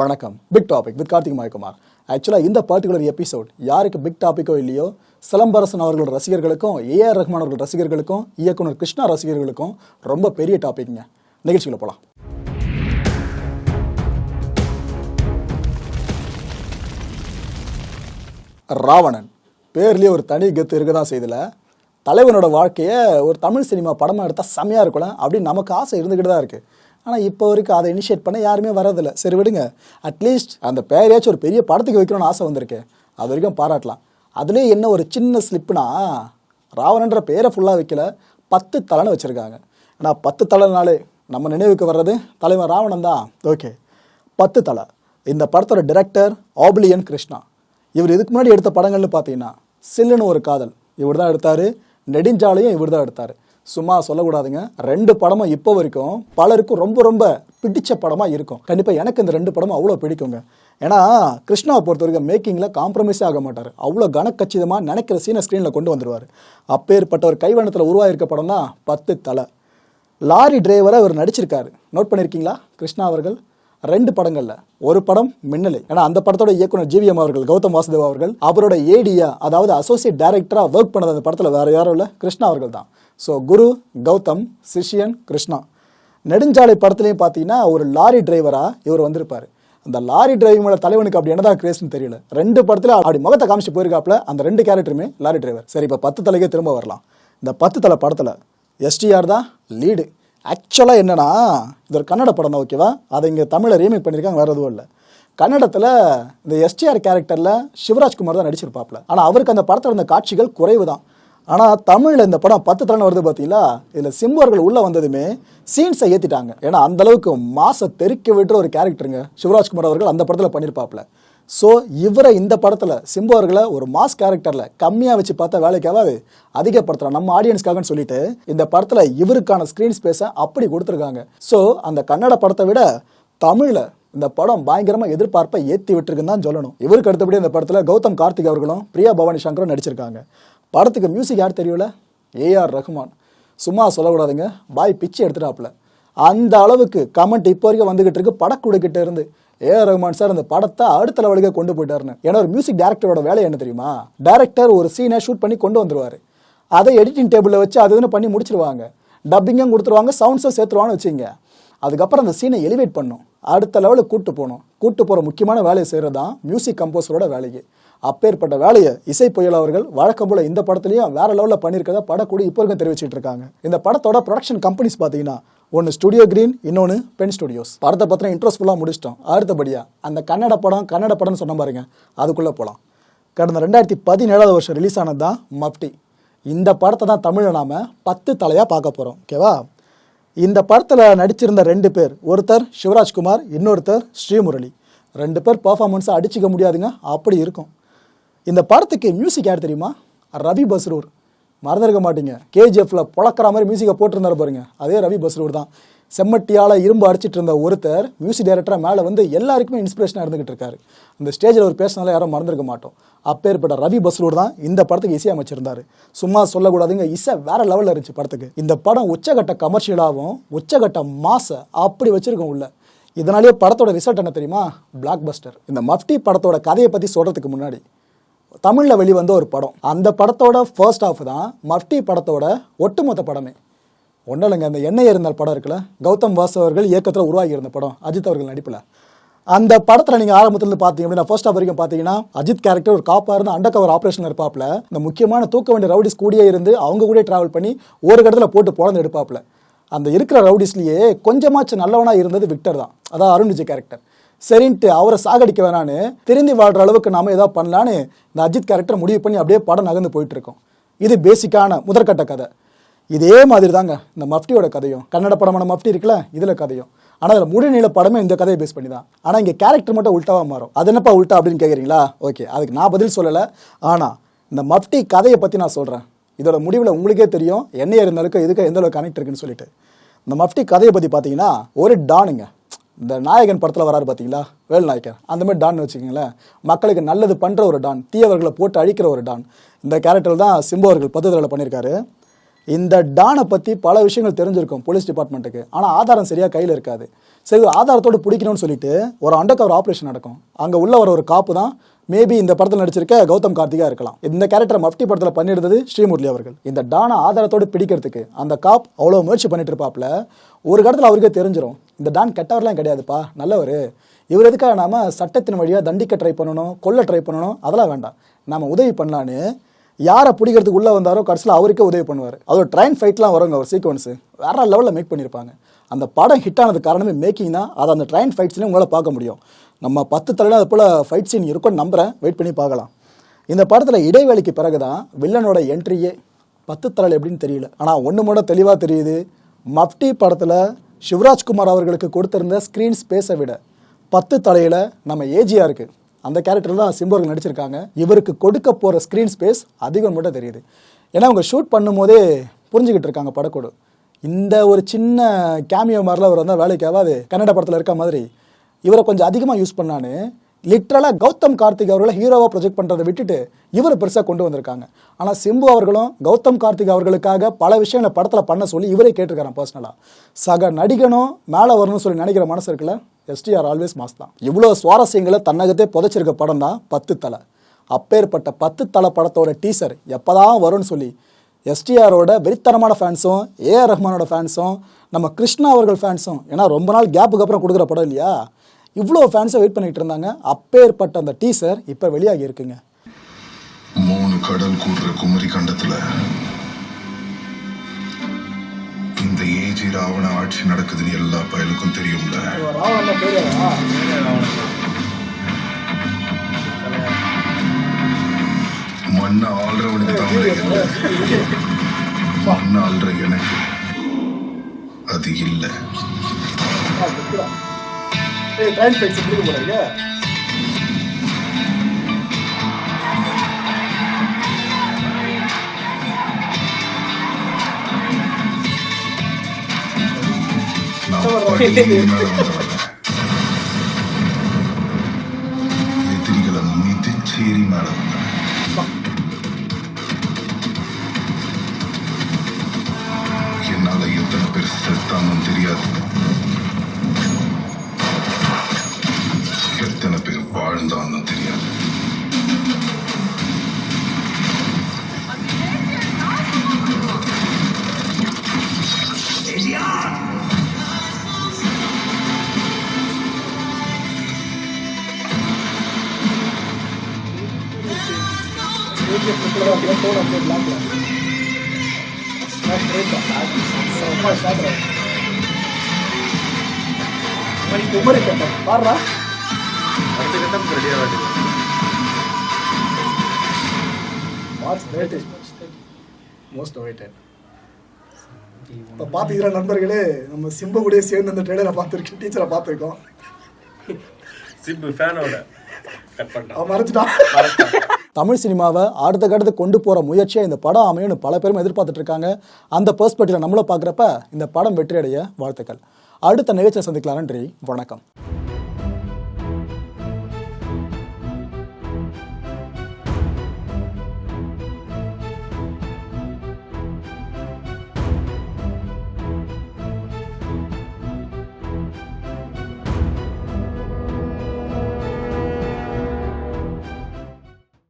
வணக்கம். Big topic with Karthik Mayakumar. ஆக்சுவலாக இந்த பர்டிகுலர் எபிசோட் யாருக்கு பிக் டாப்பிக்கோ இல்லையோ சிலம்பரசன் அவர்களோட ரசிகர்களுக்கும் ஏஆர் ரஹ்மான் அவர்கள் ரசிகர்களுக்கும் இயக்குனர் கிருஷ்ணா ரசிகர்களுக்கும் ரொம்ப பெரிய டாபிக்ங்க நிகழ்ச்சிக்குள்ள போகலாம் ராவணன். பேர்லேயே ஒரு தனி கெத்து இருக்க தான் செய்தில் தலைவனோட வாழ்க்கையை ஒரு தமிழ் சினிமா படமாக எடுத்தால் செம்மையாக இருக்கலாம் அப்படின்னு நமக்கு ஆசை இருந்துக்கிட்டு தான் இருக்குது ஆனால் இப்போ வரைக்கும் அதை இனிஷியேட் பண்ண யாருமே வரதில்லை சரி விடுங்க. அட்லீஸ்ட் அந்த பேரையாச்சும் ஒரு பெரிய படத்துக்கு வைக்கணும்னு ஆசை வந்திருக்கு. அது வரைக்கும் பாராட்டலாம். அதுலேயே என்ன ஒரு சின்ன ஸ்லிப்புனா ராவணன்ற பேரை ஃபுல்லாக வைக்கல. பத்து தலைன்னு வச்சுருக்காங்க. ஆனால் பத்து தலைனாலே நம்ம நினைவுக்கு வர்றது தலைவன் ராவணன் தான். ஓகே. பத்து தலை. இந்த படத்தோட டிரெக்டர் ஆபிலியன் கிருஷ்ணா இவர் இதுக்கு முன்னாடி எடுத்த படங்கள்னு பார்த்தீங்கன்னா சில்லுன்னு ஒரு காதல். இவர் தான் எடுத்தார். நெடுஞ்சாலையும் இவர் தான் எடுத்தார். சும்மா சொல்லக்கூடாதுங்க. ரெண்டு படமும் இப்போ வரைக்கும் பலருக்கும் ரொம்ப ரொம்ப பிடிச்ச படமாக இருக்கும். கண்டிப்பாக எனக்கு இந்த ரெண்டு படமும் அவ்வளோ பிடிக்குங்க. ஏன்னா கிருஷ்ணாவை பொறுத்த வரைக்கும் மேக்கிங்கில் காம்ப்ரமைஸே ஆக மாட்டார். அவ்வளோ கனக்கச்சிதமாக நினைக்கிற சீனை ஸ்க்ரீனில் கொண்டு வந்துடுவார் அப்பேற்பட்ட ஒரு கைவண்ணத்தில் உருவாகிருக்க படம் தான் பத்து தலை. லாரி டிரைவரை அவர் நடிச்சிருக்காரு. நோட் பண்ணியிருக்கீங்களா கிருஷ்ணா அவர்கள் ரெண்டு படங்கள்ல. ஒரு படம் மின்னலை. ஏன்னா அந்த படத்தோட இயக்குனர் ஜிவிஎம் அவர்கள் கௌதம் வாசுதேவ் அவர்கள் அவரோட ஏடியா அதாவது அசோசியேட் டைரக்டரா ஒர்க் பண்ணது அந்த படத்தில் வேற யாரும் இல்லை கிருஷ்ணா அவர்கள் தான். ஸோ குரு கௌதம் சிஷியன் கிருஷ்ணா நெடுஞ்சாலை படத்துலையும் பார்த்தீங்கன்னா ஒரு லாரி டிரைவராக இவர் வந்திருப்பார். அந்த லாரி டிரைவிங்கோட தலைவனுக்கு அப்படி என்னதான் கிரேஸ்னு தெரியல. ரெண்டு படத்தில் அப்படி முகத்தை காமிச்சு போயிருக்காப்புல அந்த ரெண்டு கேரக்டருமே லாரி டிரைவர் சரி இப்போ பத்து தலைக்கே திரும்ப வரலாம். இந்த பத்து தலை படத்தில் எஸ்டிஆர் தான் லீடு ஆக்சுவலாக என்னென்னா இது ஒரு கன்னட படம் தான் ஓகேவா அதை இங்கே தமிழை ரீமேக் பண்ணியிருக்காங்க வேறு எதுவும் இல்லை. கன்னடத்தில் இந்த எஸ்டிஆர் கேரக்டரில் சிவராஜ்குமார் தான் நடிச்சிருப்பாப்ல ஆனால் அவருக்கு அந்த படத்தில் இருந்த காட்சிகள் குறைவு தான் ஆனால் தமிழில் இந்த படம் பத்து தலைன்னு வருது பார்த்தீங்களா இதில் சிம்புவர்கள் உள்ளே வந்ததுமே சீன்ஸை ஏற்றிட்டாங்க ஏன்னா அந்தளவுக்கு மாசை தெறிக்க விட்டுற ஒரு கேரக்டருங்க சிவராஜ்குமார் அவர்கள் அந்த படத்தில் பண்ணியிருப்பாப்ல ஸோ இவரை இந்த படத்தில் சிம்பு அவர்களை ஒரு மாஸ் கேரக்டரில் கம்மியாக வச்சு பார்த்தா வேலைக்காவது அதிகப்படுத்தலாம் நம்ம ஆடியன்ஸ்க்காகன்னு சொல்லிட்டு இந்த படத்தில் இவருக்கான ஸ்க்ரீன் ஸ்பேஸை அப்படி கொடுத்துருக்காங்க. ஸோ அந்த கன்னட படத்தை விட தமிழில் இந்த படம் பயங்கரமாக எதிர்பார்ப்பை ஏற்றி விட்டுருக்குன்னு தான் சொல்லணும். இவருக்கு அடுத்தபடி இந்த படத்தில் கௌதம் கார்த்திக் அவர்களும் பிரியா பவானி சங்கரும் நடிச்சிருக்காங்க. படத்துக்கு மியூசிக் யார் தெரியல ஏஆர் ரஹ்மான் சும்மா சொல்லக்கூடாதுங்க. பாய் பிச்சை எடுத்துட்டாப்புல. அந்த அளவுக்கு கமெண்ட் இப்போ வரைக்கும் வந்துகிட்டு இருக்கு. படக்குடுக்கிட்ட இருந்து. ஏஆர் ரஹ்மான் சார் அந்த படத்தை அடுத்த லெவலுக்கு கொண்டு போயிட்டாருன்னு. ஏன்னா ஒரு மியூசிக் டேரக்டரோட வேலை என்ன தெரியுமா? டேரக்டர் ஒரு சீனை ஷூட் பண்ணி கொண்டு வந்துருவார். அதை எடிட்டிங் டேபிளில் வச்சு அதுன்னு பண்ணி முடிச்சிருவாங்க. டப்பிங்கும் கொடுத்துருவாங்க சவுண்ட்ஸும் சேர்த்துருவான்னு வச்சுங்க அதுக்கப்புறம் அந்த சீனை எலிவேட் பண்ணும். அடுத்த லெவலுக்கு கூட்டு போகணும். கூட்டு போகிற முக்கியமான வேலையை செய்கிறது தான் மியூசிக் கம்போசரோட வேலைக்கு. அப்பேற்பட்ட வேலையை இசை புயல் அவர்கள் வழக்கம் போல இந்த படத்துலையும் வேற லெவலில் பண்ணியிருக்கதா படக்கூடி இப்போ வரைக்கும் தெரிவிச்சிட்டு இருக்காங்க. இந்த படத்தோட ப்ரொடக்ஷன் கம்பெனிஸ் பார்த்தீங்கன்னா ஒன்று ஸ்டுடியோ கிரீன் இன்னொன்று பென் ஸ்டுடியோஸ் படத்தை பற்றின இன்ட்ரெஸ்ட் ஃபுல்லாக முடிச்சிட்டோம். அடுத்தபடியாக அந்த கன்னட படம் கன்னட படம்னு சொன்ன பாருங்க. அதுக்குள்ளே போகலாம் கடந்த ரெண்டாயிரத்தி பதினேழாவது வருஷம் ரிலீஸ் ஆனது தான் மப்டி இந்த படத்தை தான் தமிழில் நாம் பத்து தலையாக பார்க்க போகிறோம் ஓகேவா இந்த படத்தில் நடிச்சிருந்த ரெண்டு பேர் ஒருத்தர் சிவராஜ்குமார் இன்னொருத்தர் ஸ்ரீமுரளி. ரெண்டு பேர் பர்ஃபார்மன்ஸை அடிச்சிக்க முடியாதுங்க அப்படி இருக்கும். இந்த படத்துக்கு மியூசிக் யார் தெரியுமா? ரவி பஸ்ரூர் மறந்துருக்க மாட்டீங்க. கேஜிஎஃப்ல பொழக்கிற மாதிரி மியூசிக்கை போட்டிருந்தாரு பாருங்க. அதே ரவி பஸ்ரூர் தான். செம்மட்டியால் இரும்பு அடிச்சிட்டு இருந்த ஒருத்தர் மியூசிக் டைரக்டராக மேலே வந்து எல்லாருக்குமே இன்ஸ்பிரேஷனாக இருந்துகிட்டு இருக்காரு. அந்த ஸ்டேஜில் ஒரு பேசினால யாரும் மறந்துருக்க மாட்டோம். அப்பேற்பட்ட ரவி பஸ்லூர் தான் இந்த படத்துக்கு இசை அமைச்சிருந்தாரு. சும்மா சொல்லக்கூடாதுங்க இசை வேற லெவலில் இருந்துச்சு படத்துக்கு. இந்த படம் உச்சகட்ட கமர்ஷியலாகவும் உச்சகட்ட மாச அப்படி வச்சிருக்கோம் உள்ள. இதனாலேயே படத்தோட ரிசல்ட் என்ன தெரியுமா? பிளாக் பஸ்டர் இந்த மஃப்டி படத்தோட கதையை பற்றி சொல்கிறதுக்கு முன்னாடி தமிழில் வெளிவந்த ஒரு படம். அந்த படத்தோட ஃபர்ஸ்ட் ஆஃப் தான் மஃப்டி படத்தோட ஒட்டுமொத்த படமே. ஒன்றும் இல்லைங்க அந்த எண்ணெய் இருந்தால் படம் இருக்குல்ல கௌதம் வாசவர்கள் இயக்கத்தில் உருவாகி இருந்த படம் அஜித் அவர்கள் நடிப்பில். அந்த படத்தில் நீங்கள் ஆரம்பத்துலேருந்து பார்த்தீங்க அப்படின்னா ஃபர்ஸ்ட் ஆஃப் வரைக்கும் பார்த்தீங்கன்னா அஜித் கேரக்டர் ஒரு காப்பாக இருந்து அண்டர் கவர் ஆப்ரேஷன் இருப்பாப்பில் இந்த முக்கியமான தூக்க வேண்டிய ரவுடிஸ் கூடியே இருந்து அவங்க கூட ட்ராவல் பண்ணி ஒரு இடத்துல போட்டு போனது எடுப்பாப்பில் அந்த இருக்கிற ரவுடிஸ்லேயே கொஞ்சமாச்சும் நல்லவனாக இருந்தது விக்டர் தான். அதான் அருண் விஜய் கேரக்டர் சரின்ட்டு அவரை சாகடிக்க வேணான்னு திருந்தி வாழ்கிற அளவுக்கு நாம் ஏதாவது பண்ணலான்னு இந்த அஜித் கேரக்டர் முடிவு பண்ணி அப்படியே படம் நகர்ந்து போயிட்டு இருக்கோம் இது பேசிக்கான முதற்கட்ட கதை. இதே மாதிரி தாங்க இந்த மஃப்டியோட கதையும். கன்னட படமான மஃப்டி இருக்குல்ல இதில் கதையும். ஆனால் அதில் முடிநீள படமே இந்த கதையை பேஸ் பண்ணி தான் ஆனால் இங்கே கேரக்டர் மட்டும் உல்ட்டாவாக மாறும். அது என்னப்பா உல்ட்டா அப்படின்னு கேட்குறீங்களா ஓகே அதுக்கு நான் பதில் சொல்லலை. ஆனால் இந்த மஃப்டி கதையை பற்றி நான் சொல்கிறேன் இதோட முடிவில் உங்களுக்கே தெரியும் என்ன இருந்தாலும் இதுக்கு எந்த அளவுக்கு கனெக்ட் இருக்குன்னு சொல்லிட்டு. இந்த மஃப்டி கதையை பற்றி பார்த்தீங்கன்னா ஒரு டானுங்க. இந்த நாயகன் படத்தில் வராரு பார்த்தீங்களா வேல் நாயக்கர். அந்த மாதிரி டான் வச்சுக்கோங்களேன். மக்களுக்கு நல்லது பண்ணுற ஒரு டான் தீயவர்களை போட்டு அழிக்கிற ஒரு டான். இந்த கேரக்டர் தான் சிம்பு அவர்கள் பண்ணியிருக்காரு இந்த டானை பற்றி பல விஷயங்கள் தெரிஞ்சிருக்கும் போலீஸ் டிபார்ட்மெண்ட்டுக்கு. ஆனால் ஆதாரம் சரியாக கையில் இருக்காது. சரி ஒரு ஆதாரத்தோடு பிடிக்கணும்னு சொல்லிட்டு ஒரு அண்டர் கவர் ஆப்ரேஷன் நடக்கும். அங்கே உள்ள வர ஒரு காப்பு தான் மேபி இந்த படத்தில் நடிச்சிருக்க கௌதம் கார்த்திகா இருக்கலாம். இந்த கேரக்டர் மஃப்டி படத்தில் பண்ணியிருந்தது ஸ்ரீமுரளி அவர்கள். இந்த டானை ஆதாரத்தோடு பிடிக்கிறதுக்கு அந்த காப் அவ்வளோ முயற்சி பண்ணிட்டு இருப்பாப்ல. ஒரு கடத்தில் அவருக்கே தெரிஞ்சிடும் இந்த டான் கெட்டவர்லாம் கிடையாதுப்பா நல்லவர். இவர் எதுக்காக நாம சட்டத்தின் வழியாக தண்டிக்க ட்ரை பண்ணணும் கொல்ல ட்ரை பண்ணணும் அதெல்லாம் வேண்டாம். நம்ம உதவி பண்ணலான்னு யாரை பிடிக்கிறதுக்கு உள்ளே வந்தாரோ கடைசியில் அவருக்கே உதவி பண்ணுவார். அதோட ட்ரெயின் ஃபைட்லாம் வருங்க ஒரு சீக்வன்ஸு வேற லெவலில் மேக் பண்ணியிருப்பாங்க அந்த படம் ஹிட் ஆனது காரணமே மேக்கிங் தான். அதை அந்த ட்ரெயின் ஃபைட்ஸ்லையும் உங்களால் பார்க்க முடியும். நம்ம பத்து தலையில் அது போல் ஃபைட் சீன் இருக்கும்னு நம்புகிறேன் வெயிட் பண்ணி பார்க்கலாம். இந்த படத்தில் இடைவேளைக்கு பிறகு தான் வில்லனோட என்ட்ரியே பத்து தலையில் எப்படின்னு தெரியல. ஆனால் ஒன்று மட்டும் தெளிவாக தெரியுது. மஃப்டி படத்தில் சிவராஜ்குமார் அவர்களுக்கு கொடுத்திருந்த ஸ்க்ரீன் ஸ்பேஸை விட பத்து தலையில் நம்ம ஏஜியாக இருக்குது அந்த கேரக்டர் தான் சிம்பர்கள் நடிச்சிருக்காங்க. இவருக்கு கொடுக்க போகிற ஸ்க்ரீன் ஸ்பேஸ் அதிகம் மட்டும் தெரியுது. ஏன்னா அவங்க ஷூட் பண்ணும்போதே புரிஞ்சுக்கிட்டு இருக்காங்க படக்கோடு. இந்த ஒரு சின்ன கேமியோ மாதிரிலாம் அவர் வந்தால் வேலைக்கு ஆகாது. கன்னட படத்தில் இருக்க மாதிரி. இவரை கொஞ்சம் அதிகமாக யூஸ் பண்ணான்னு லிட்ரலாக கௌதம் கார்த்திக் அவர்களை ஹீரோவாக ப்ரொஜெக்ட் பண்ணுறதை விட்டுட்டு இவரை பெருசாக கொண்டு வந்திருக்காங்க. ஆனால் சிம்பு அவர்களும் கௌதம் கார்த்திக் அவர்களுக்காக பல விஷயங்களை படத்தில் பண்ண சொல்லி இவரே கேட்டிருக்காரன் பர்சனலாக சக நடிகனும் மேலே வரணும்னு சொல்லி நினைக்கிற மனசு இருக்குல்ல எஸ்டிஆர் ஆல்வேஸ் மாஸ் தான். இவ்வளோ சுவாரஸ்யங்களை தன்னகத்தே புதைச்சிருக்க படம் தான் பத்து தலை. அப்பேற்பட்ட பத்து தலை படத்தோட டீசர் எப்போதான் வரும்னு சொல்லி எஸ்டிஆரோட வெறித்தனமான ஃபேன்ஸும் ஏஆர் ரஹ்மானோட ஃபேன்ஸும் நம்ம கிருஷ்ணா அவர்கள் ஃபேன்ஸும் ஏன்னா ரொம்ப நாள் கேப்புக்கு அப்புறம் கொடுக்குற படம் இல்லையா? இவ்வளோ ஃபேன்ஸை வெயிட் பண்ணிட்டு இருந்தாங்க. அப்பேற்பட்ட அந்த டீசர் இப்போ வெளியாகி இருக்குங்க. மூணு கடல் கூடுற குமரி கண்டத்துல இந்த ஏஜி ராவண ஆட்சி நடக்குதுன்னு எல்லா பயலுக்கும் தெரியும்ல. மண்ண ஆள்றவனுக்கு தமிழ் இல்ல. மண்ண ஆள்ற எனக்கு அது இல்லை. ட்ரெயின் ஃபைட்ஸ் எப்படி எதிரிகளை என்னால எத்தனை பேர் செத்தாங்கன்னு தெரியாது. பேர் வாழ்ந்தான்னு தெரியாது குமரி கட்டம் பாடுறா அடுத்த கட்டம் ரெடியாக வேண்டியது வாட்ஸ் வெயிட்டேஜ் மோஸ்ட் வெயிட்டட் இப்போ பார்த்துக்கிற நண்பர்களே நம்ம சிம்பு கூடயே சேர்ந்து அந்த ட்ரெயிலரை பார்த்துருக்கோம் டீச்சரை பார்த்துருக்கோம் சிம்பு ஃபேனோட கட் பண்ணிட்டான். அவன் மறைச்சிட்டான் தமிழ் சினிமாவை அடுத்த கட்டத்து கொண்டு போகிற முயற்சியை இந்த படம் அமையும்னு பல பேரும் எதிர்பார்த்துட்டு இருக்காங்க. அந்த பெர்ஸ்பெக்டிவில் நம்மள பார்க்குறப்ப இந்த படம் வெற்றி அடைய வாழ்த்துக்கள். அடுத்த நிகழ்ச்சியை சந்திக்கலாம். நன்றி. வணக்கம்.